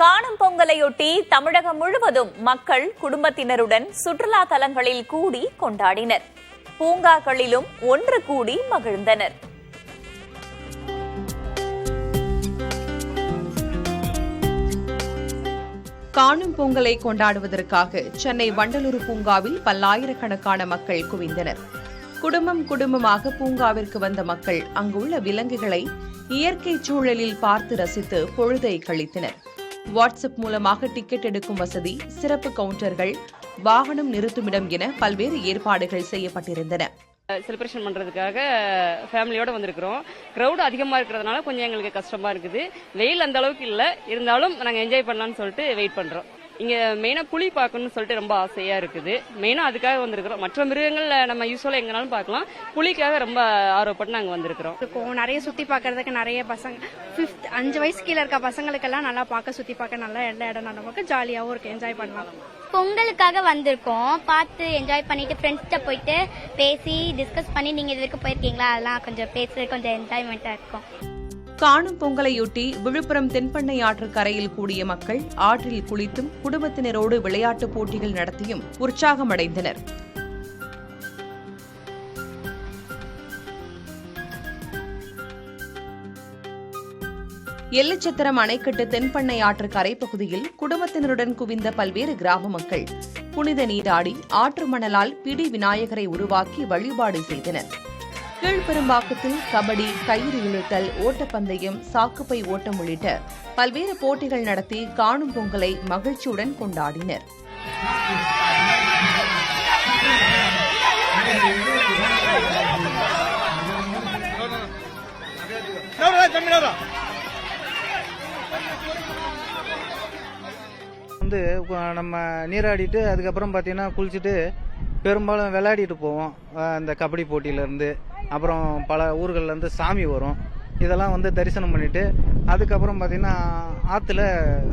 காணும் பொங்கலையொட்டி தமிழகம் முழுவதும் மக்கள் குடும்பத்தினருடன் சுற்றுலா தலங்களில் கூடி கொண்டாடினர். பூங்காக்களிலும் ஒன்று கூடி மகிழ்ந்தனர். காணும் பொங்கலை கொண்டாடுவதற்காக சென்னை வண்டலூர் பூங்காவில் பல்லாயிரக்கணக்கான மக்கள் குவிந்தனர். குடும்பம் குடும்பமாக பூங்காவிற்கு வந்த மக்கள் அங்குள்ள விலங்குகளை இயற்கை சூழலில் பார்த்து ரசித்து பொழுதை கழித்தனர். வாட்ஸ்அப் மூலமாக டிக்கெட் எடுக்கும் வசதி சிறப்பு கவுண்டர்கள் வாகனம் நிறுத்துமிடம் என பல்வேறு ஏற்பாடுகள் செய்யப்பட்டிருந்தன. செலிப்ரேஷன் பண்ணுறதுக்காக ஃபேமிலியோட வந்திருக்கிறோம். க்ரௌட் அதிகமாக இருக்கிறதுனால கொஞ்சம் எங்களுக்கு கஷ்டமாக இருக்குது. வெயில் அந்த அளவுக்கு இல்லை. இருந்தாலும் நாங்கள் என்ஜாய் பண்ணலான்னு சொல்லிட்டு வெயிட் பண்ணுறோம் இங்கே மெயினாக புலி பார்க்கணும்னு சொல்லிட்டு ரொம்ப ஆசையாக இருக்குது. மெயினாக அதுக்காக வந்திருக்கிறோம். மற்ற மிருகங்களில் நம்ம யூஸ்வலாக எங்கனாலும் பார்க்கலாம். புலிக்காக ரொம்ப ஆர்வப்பட்டு நாங்கள் வந்திருக்கிறோம். இருக்கும். நிறைய சுத்தி பார்க்கறதுக்கு நிறைய பசங்க ஃபிஃப்த் அஞ்சு வயசு கீழே இருக்க பசங்களுக்கெல்லாம் நல்லா பார்க்க சுத்தி பார்க்க நல்லா எல்லா இடம் நல்லா பார்க்க ஜாலியாகவும் இருக்கு என்ஜாய் பண்ணலாம். பொங்கலுக்காக வந்திருக்கோம். பார்த்து என்ஜாய் பண்ணிட்டு ஃப்ரெண்ட்ஸ்கிட்ட போயிட்டு பேசி டிஸ்கஸ் பண்ணி நீங்க இது வரைக்கும் போயிருக்கீங்களா? அதெல்லாம் கொஞ்சம் பேசுறது கொஞ்சம் என்ஜாய்மெண்டா இருக்கும். காணும் பொங்கலையொட்டி விழுப்புரம் தென்பண்ணை ஆற்று கரையில் கூடிய மக்கள் ஆற்றில் குளித்தும் குடும்பத்தினரோடு விளையாட்டுப் போட்டிகள் நடத்தியும் உற்சாகமடைந்தனர். எல்லச்சத்திரம் அணைக்கட்டு தென்பண்ணை ஆற்று கரைப்பகுதியில் குடும்பத்தினருடன் குவிந்த பல்வேறு கிராம மக்கள் புனித நீராடி ஆற்று மணலால் பிடி விநாயகரை உருவாக்கி வழிபாடு செய்தனர். கீழ்பெரும்பாக்கத்தில் கபடி கயிறு இழுத்தல் ஓட்டப்பந்தயம் சாக்குப்பை ஓட்டம் உள்ளிட்ட பல்வேறு போட்டிகள் நடத்தி காணும் பொங்கலை மகிழ்ச்சியுடன் கொண்டாடினர். வந்து நம்ம நீராடிட்டு அதுக்கப்புறம் பார்த்தீங்கன்னா குளிச்சுட்டு பெரும்பாலும் விளையாடிட்டு போவோம் அந்த இந்த கபடி போட்டியிலேருந்து. அப்புறம் பல ஊர்கள்லேருந்து சாமி வரும். இதெல்லாம் வந்து தரிசனம் பண்ணிட்டு அதுக்கப்புறம் பார்த்தீங்கன்னா ஆற்றுல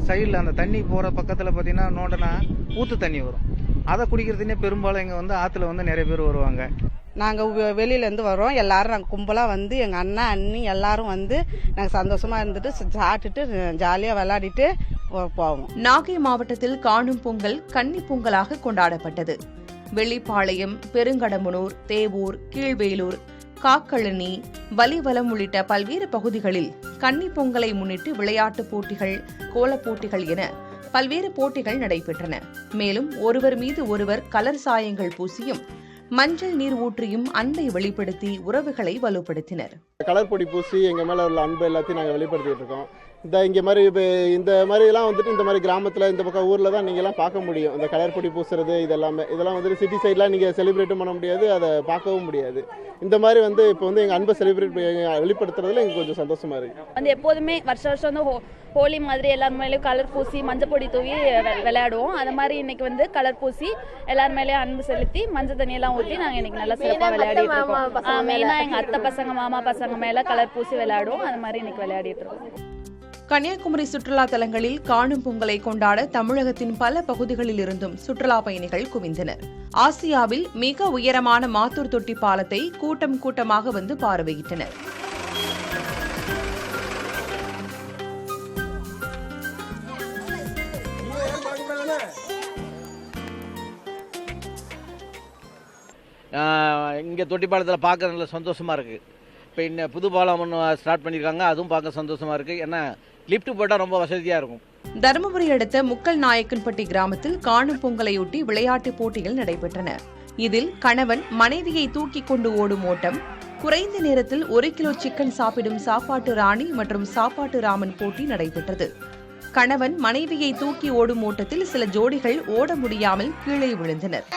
சைடில் அந்த தண்ணி போகிற பக்கத்தில் பார்த்தீங்கன்னா நோண்டனா ஊற்று தண்ணி வரும். அதை குடிக்கிறதுனே பெரும்பாலும் இங்கே வந்து ஆற்றுல வந்து நிறைய பேர் வருவாங்க. நாங்கள் வெளியிலேருந்து வரோம் எல்லாரும் நாங்கள் கும்பலாக வந்து எங்கள் அண்ணன் அண்ணி எல்லாரும் வந்து நாங்கள் சந்தோஷமா இருந்துட்டு சாப்பிட்டுட்டு ஜாலியாக விளையாடிட்டு போவோம். நாகை மாவட்டத்தில் காணும் பொங்கல் கன்னி பொங்கலாக கொண்டாடப்பட்டது. வெள்ளிப்பாளையம் பெருங்கடம்பனூர் தேவூர் கீழ்வேலூர் காக்கழனி வலிவலம் உள்ளிட்ட பல்வேறு பகுதிகளில் கன்னி பொங்கலை முன்னிட்டு விளையாட்டுப் போட்டிகள் கோலப் போட்டிகள் என பல்வேறு போட்டிகள் நடைபெற்றன. மேலும் ஒருவர் மீது ஒருவர் கலர் சாயங்கள் பூசியும் மஞ்சள் நீர் ஊற்றியும் அன்பை வெளிப்படுத்தி உறவுகளை வலுப்படுத்தினர். கலர் பொடி பூசி எங்க மேல உள்ள அன்பு எல்லாத்தையும் நாங்கள் வெளிப்படுத்திட்டு இருக்கோம். இந்த இங்கே மாதிரி இப்போ இந்த மாதிரிலாம் வந்துட்டு இந்த மாதிரி கிராமத்தில் இந்த பக்கம் ஊரில் தான் நீங்கள்லாம் பார்க்க முடியும். இந்த கலர் பொடி பூசுறது இதெல்லாமே. இதெல்லாம் வந்துட்டு சிட்டி சைட்லாம் நீங்கள் செலிப்ரேட்டும் பண்ண முடியாது அதை பார்க்கவும் முடியாது. இந்த மாதிரி வந்து இப்போ வந்து எங்கள் அன்பை செலிப்ரேட் வெளிப்படுத்துறதுல எங்களுக்கு கொஞ்சம் சந்தோஷமா இருக்கு. வந்து எப்போதுமே வருஷம் வருஷம் வந்து ஹோ- ஹோலி மாதிரி எல்லார் மேலேயும் கலர் பூசி மஞ்சள் பொடி தூவி விளையாடுவோம். அது மாதிரி இன்னைக்கு வந்து கலர் பூசி எல்லார் மேலேயும் அன்பு செலுத்தி மஞ்சள் தண்ணியெல்லாம் ஊற்றி நாங்கள் இன்னைக்கு நல்லா சிறப்பாக விளையாடிட்டு இருக்கோம். மெயினாக எங்கள் அத்தை பசங்க மாமா பசங்க மேலே கலர் பூசி விளையாடுவோம். அது மாதிரி இன்னைக்கு விளையாடிட்டு இருக்கோம். கன்னியாகுமரி சுற்றுலா தலங்களில் காணும் பொங்கலை கொண்டாட தமிழகத்தின் பல பகுதிகளில் இருந்தும் சுற்றுலா பயணிகள் குவிந்தனர். ஆசியாவில் மிக உயரமான மாத்தூர் தொட்டி பாலத்தை கூட்டம் கூட்டமாக வந்து பார்வையிட்டனர். இங்கே தொட்டிப்பாலத்தில் பார்க்க நல்ல சந்தோஷமாக இருக்குது இப்போ இன்னும் புது பாலம் ஒன்று ஸ்டார்ட் பண்ணியிருக்காங்க அதுவும் பார்க்க சந்தோஷமாக இருக்குது ஏன்னா லிஃப்ட் போட்டால் ரொம்ப வசதியாக இருக்கும். தருமபுரி அடுத்த முக்கல் நாயக்கன்பட்டி கிராமத்தில் காணும் பொங்கலையொட்டி விளையாட்டுப் போட்டிகள் நடைபெற்றன. இதில் கணவன் மனைவியை தூக்கிக் கொண்டு ஓடும் ஓட்டம் குறைந்த நேரத்தில் ஒரு கிலோ சிக்கன் சாப்பிடும் சாப்பாட்டு ராணி மற்றும் சாப்பாட்டு ராமன் போட்டி நடைபெற்றது. கணவன் மனைவியை தூக்கி ஓடும் ஓட்டத்தில் சில ஜோடிகள் ஓட முடியாமல் கீழே விழுந்தனர்.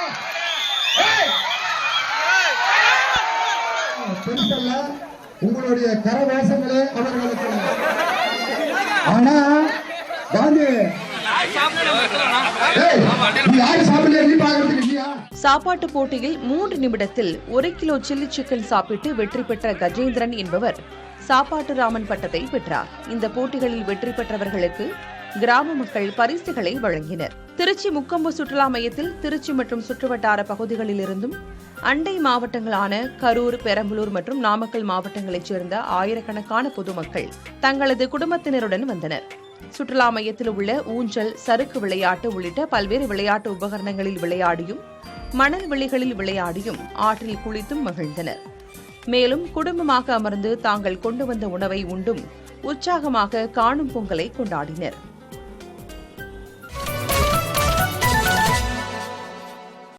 உங்களுடைய கரவாசங்களே அவர்களுக்கு. ஆனா காந்தி. சாப்பாட்டு போட்டியில் மூன்று நிமிடத்தில் ஒரு கிலோ சில்லி சிக்கன் சாப்பிட்டு வெற்றி பெற்ற கஜேந்திரன் என்பவர் சாப்பாட்டு ராமன் பட்டத்தை பெற்றார். இந்த போட்டிகளில் வெற்றி பெற்றவர்களுக்கு கிராம மக்கள் பரிசுகளை வழங்கினர். திருச்சி முக்கொம்பு சுற்றுலா மையத்தில் திருச்சி மற்றும் சுற்றுவட்டார பகுதிகளில் இருந்தும் அண்டை மாவட்டங்களான கரூர் பெரம்பலூர் மற்றும் நாமக்கல் மாவட்டங்களைச் சேர்ந்த ஆயிரக்கணக்கான பொதுமக்கள் தங்களது குடும்பத்தினருடன் வந்தனர். சுற்றுலா மையத்தில் உள்ள ஊஞ்சல் சறுக்கு விளையாட்டு உள்ளிட்ட பல்வேறு விளையாட்டு உபகரணங்களில் விளையாடியும் மணல் வெளிகளில் விளையாடியும் ஆற்றில் குளித்தும் மகிழ்ந்தனர். மேலும் குடும்பமாக அமர்ந்து தாங்கள் கொண்டு வந்த உணவை உண்டும் உற்சாகமாக காணும் பொங்கலை கொண்டாடினர்.